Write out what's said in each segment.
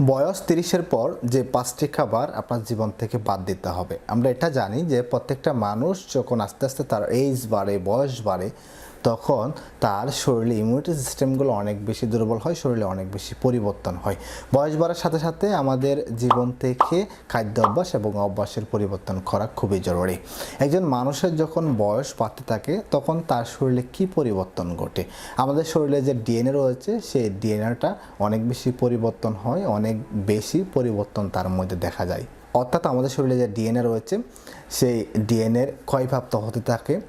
বয়স তিরিশের পর যে পাঁচটি খাবার আপনার জীবন থেকে বাদ দিতে হবে। আমরা এটা জানি যে প্রত্যেকটা মানুষ যখন আস্তে আস্তে তার এইজ বাড়ে, বয়স বাড়ে তখন তার শরীরে ইমিউনিটি সিস্টেমগুলো অনেক বেশি দুর্বল হয়, শরীরে অনেক বেশি পরিবর্তন হয়। বয়স বাড়ার সাথে সাথে আমাদের জীবন থেকে খাদ্য অভ্যাস এবং অভ্যাসের পরিবর্তন করা খুবই জরুরি। একজন মানুষের যখন বয়স বাড়তে থাকে, তখন তার শরীরে কি পরিবর্তন ঘটে? আমাদের শরীরে যে ডিএনএ রয়েছে, সেই ডিএনএটা অনেক বেশি পরিবর্তন হয়, অনেক বেশি পরিবর্তন তার মধ্যে দেখা যায়। অর্থাৎ আমাদের শরীরে যে ডিএনএ রয়েছে, সেই ডিএনএর ক্ষয়প্রাপ্ত হতে থাকে।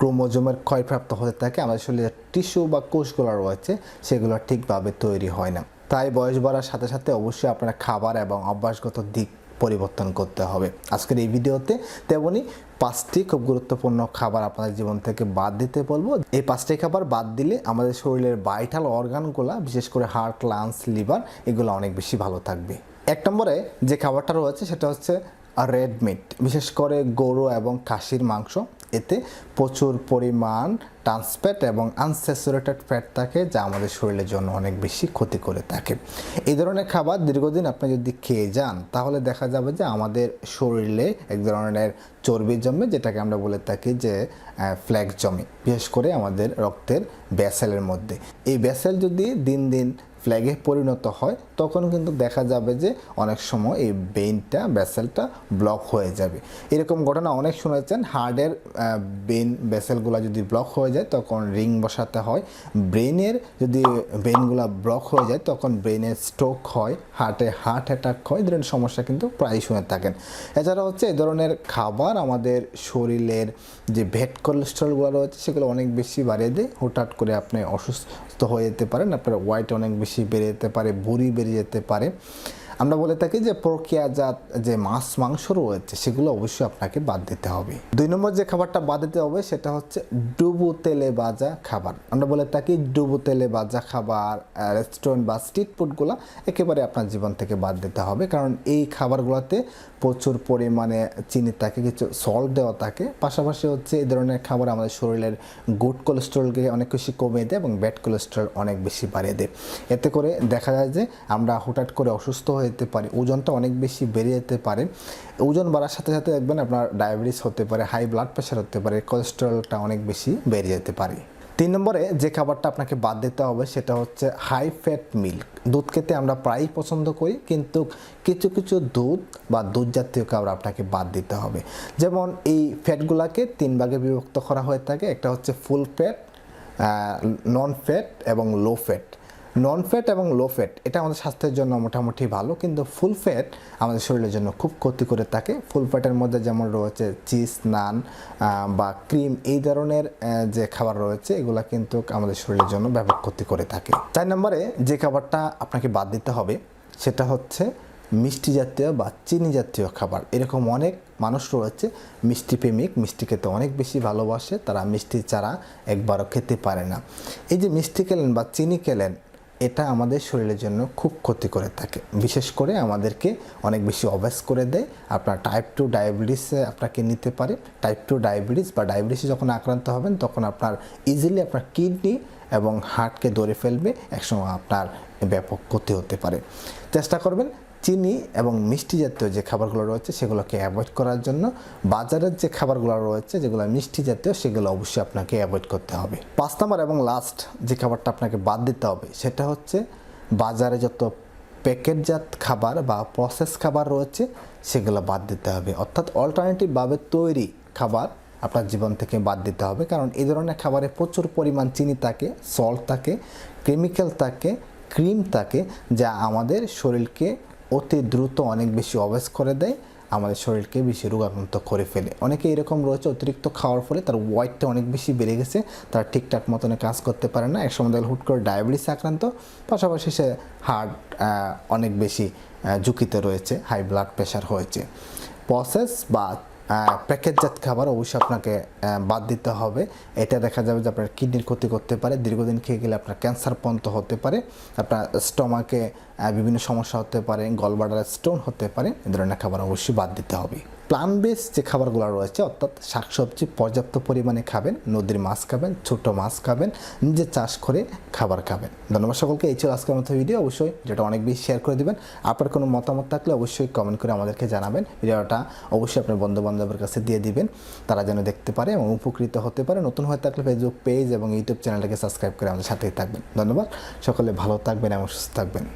ক্রোমোজোমের ক্ষয়প্রাপ্ত হতে থাকে, আমাদের শরীরে টিস্যু বা কোষগুলো রয়েছে, সেগুলো ঠিকভাবে তৈরি হয় না। তাই বয়স বাড়ার সাথে সাথে অবশ্যই আপনার খাবার এবং অভ্যাসগত দিক পরিবর্তন করতে হবে। আজকের এই ভিডিওতে তেমনি পাঁচটি খুব গুরুত্বপূর্ণ খাবার আপনাদের জীবন থেকে বাদ দিতে বলব। এই পাঁচটি খাবার বাদ দিলে আমাদের শরীরের ভাইটাল অর্গানগুলো বিশেষ করে হার্ট লাংস লিভার এগুলো অনেক বেশি ভালো থাকবে। এক নম্বরে যে খাবারটা রয়েছে, সেটা হচ্ছে রেড মিট বিশেষ করে গরু এবং খাসির মাংস। এতে প্রচুর পরিমাণ ট্রান্সফ্যাট এবং আনস্যাচুরেটেড ফ্যাট থাকে, যা আমাদের শরীরের জন্য অনেক বেশি ক্ষতি করে থাকে। এই ধরনের খাবার দীর্ঘদিন আপনি যদি খেয়ে যান, তাহলে দেখা যাবে যে আমাদের শরীরে এক ধরনের চর্বি জমে, যেটাকে আমরা বলে থাকি যে ফ্ল্যাগ জমে, বিশেষ করে আমাদের রক্তের ব্যাসেলের মধ্যে। এই ব্যাসেল যদি দিন দিন ফ্ল্যাগে পরিণত হয় তখন কিন্তু দেখা যাবে যে অনেক সময় এই বেইনটা ব্যাসেলটা ব্লক হয়ে যাবে। এরকম ঘটনা অনেক শুনেছেন হার্টের বেইন ব্যাসেলগুলো যদি ব্লক হয়ে যায়, তখন রিং বসাতে হয়। ব্রেনের যদি বেইনগুলো ব্লক হয়ে যায়, তখন ব্রেনের স্ট্রোক হয় হার্টে হার্ট অ্যাটাক হয়, ধরনের সমস্যা কিন্তু প্রায় শুনে থাকেন। এছাড়া হচ্ছে এই ধরনের খাবার আমাদের শরীরের যে ভেট কোলেস্ট্রলগুলো রয়েছে, সেগুলো অনেক বেশি বাড়িয়ে দেয়। হঠাৎ করে আপনি অসুস্থ হয়ে যেতে পারেন, আপনার ওয়াইট অনেক বেশি বেড়ে যেতে পারে ভুঁড়ি বেড়ে যেতে পারে। আমরা বলে থাকি যে প্রক্রিয়াজাত যে মাছ, মাংস রয়েছে, সেগুলো অবশ্যই আপনাকে বাদ দিতে হবে। দুই নম্বর যে খাবারটা বাদ দিতে হবে, সেটা হচ্ছে ডুবু তেলে ভাজা খাবার। আমরা বলে থাকি ডুবু তেলে ভাজা খাবার রেস্টুরেন্ট বা স্ট্রিট ফুডগুলো একেবারে আপনার জীবন থেকে বাদ দিতে হবে। কারণ এই খাবারগুলোতে প্রচুর পরিমাণে চিনি থাকে, কিছু সল্ট দেওয়া থাকে। পাশাপাশি হচ্ছে এই ধরনের খাবার আমাদের শরীরের গুড কোলেস্ট্রলকে অনেক বেশি কমিয়ে দেয় এবং ব্যাড কোলেস্ট্রল অনেক বেশি বাড়িয়ে দেয়। এতে করে দেখা যায় যে আমরা হঠাৎ করে অসুস্থ হয়ে যেতে পারি, ওজনটা অনেক বেশি বেড়ে যেতে পারে। ওজন বাড়ার সাথে সাথে দেখবেন আপনার ডায়াবেটিস হতে পারে, হাই ব্লাড প্রেশার হতে পারে কোলেস্টেরলটা অনেক বেশি বেড়ে যেতে পারে। তিন নম্বরে যে খাবারটা আপনাকে বাদ দিতে হবে সেটা হচ্ছে হাই ফ্যাট মিল্ক দুধ খেতে আমরা প্রায়ই পছন্দ করি, কিন্তু কিছু কিছু দুধ বা দুধ জাতীয় খাবার আপনাকে বাদ দিতে হবে। যেমন এই ফ্যাটগুলোকে তিন ভাগে বিভক্ত করা হয়ে থাকে, একটা হচ্ছে ফুল ফ্যাট নন ফ্যাট এবং লো ফ্যাট নন ফ্যাট এবং লো ফ্যাট এটা আমাদের স্বাস্থ্যের জন্য মোটামুটি ভালো, কিন্তু ফুল ফ্যাট আমাদের শরীরের জন্য খুব ক্ষতি করে থাকে। ফুল ফ্যাটের মধ্যে যেমন রয়েছে চিজ নান বা ক্রিম এই ধরনের যে খাবার রয়েছে, এগুলো কিন্তু আমাদের শরীরের জন্য ব্যাপক ক্ষতি করে থাকে। চার নম্বরে যে খাবারটা আপনাকে বাদ দিতে হবে, সেটা হচ্ছে মিষ্টি জাতীয় বা চিনি জাতীয় খাবার। এরকম অনেক মানুষ রয়েছে, মিষ্টি প্রেমিক, মিষ্টি খেতে অনেক বেশি ভালোবাসে, তারা মিষ্টি ছাড়া একবারও খেতে পারে না। এই যে মিষ্টি খেলেন বা চিনি খেলেন এটা আমাদের শরীরের জন্য খুব ক্ষতি করে থাকে। বিশেষ করে আমাদেরকে অনেক বেশি অভ্যাস করে দেয়। আপনার টাইপ টু ডায়াবেটিস আপনাকে নিতে পারে। টাইপ টু ডায়াবেটিস বা ডায়াবেটিসে যখন আক্রান্ত হবেন, তখন আপনার ইজিলি আপনার কিডনি এবং হার্টকে ধরে ফেলবে। একসময় আপনার ব্যাপক ক্ষতি হতে পারে। চেষ্টা করবেন চিনি এবং মিষ্টি জাতীয় যে খাবারগুলো রয়েছে সেগুলোকে অ্যাভয়েড করার জন্য বাজারের যে খাবারগুলো রয়েছে, যেগুলো মিষ্টি জাতীয়, সেগুলো অবশ্যই আপনাকে অ্যাভয়েড করতে হবে। পাঁচ নম্বর এবং লাস্ট যে খাবারটা আপনাকে বাদ দিতে হবে, সেটা হচ্ছে বাজারে যত প্যাকেটজাত খাবার বা প্রসেস খাবার রয়েছে, সেগুলো বাদ দিতে হবে। অর্থাৎ অল্টারনেটিভভাবে তৈরি খাবার আপনার জীবন থেকে বাদ দিতে হবে। কারণ এই ধরনের খাবারে প্রচুর পরিমাণ চিনি থাকে সল্ট থাকে কেমিক্যাল থাকে ক্রিম থাকে, যা আমাদের শরীরকে অতি দ্রুত অনেক বেশি অভ্যাস করে দেয়, আমাদের শরীরকে বেশি রোগাক্রান্ত করে ফেলে। অনেকে এরকম রয়েছে, অতিরিক্ত খাওয়ার ফলে তার ওয়েটটা অনেক বেশি বেড়ে গেছে, তারা ঠিকঠাক মতনে কাজ করতে পারে না। এক সময় হুট করে ডায়াবেটিস আক্রান্ত, পাশাপাশি সে হার্ট অনেক বেশি ঝুঁকিতে রয়েছে হাই ব্লাড প্রেশার হয়েছে। প্রসেস বা প্যাকেটজাত খাবার অবশ্যই আপনাকে বাদ দিতে হবে। এটা দেখা যাবে যে আপনার কিডনির ক্ষতি করতে পারে, দীর্ঘদিন খেয়ে গেলে আপনার ক্যান্সার পর্যন্ত হতে পারে, আপনার স্টমাকে বিভিন্ন সমস্যা হতে পারে গলবাডার স্টোন হতে পারে, এ ধরনের খাবার অবশ্যই বাদ দিতে হবে। প্লান বেস যে খাবারগুলো রয়েছে, অর্থাৎ শাকসবজি পর্যাপ্ত পরিমাণে খাবেন, নদীর মাছ খাবেন, ছোট মাছ খাবেন, নিজে চাষ করে খাবার খাবেন। ধন্যবাদ সকলকে। এই ছিল আজকের মতো ভিডিও অবশ্যই যেটা অনেক বেশি শেয়ার করে দিবেন। আপনার কোনো মতামত থাকলে অবশ্যই কমেন্ট করে আমাদেরকে জানাবেন। ভিডিওটা অবশ্যই আপনার বন্ধু বান্ধবের কাছে দিয়ে দিবেন। তারা যেন দেখতে পারে এবং উপকৃত হতে পারে। নতুন হয়ে থাকলে ফেসবুক পেজ এবং ইউটিউব চ্যানেলটাকে সাবস্ক্রাইব করে আমাদের সাথেই থাকবেন। ধন্যবাদ। সকলে ভালো থাকবেন এবং সুস্থ থাকবেন।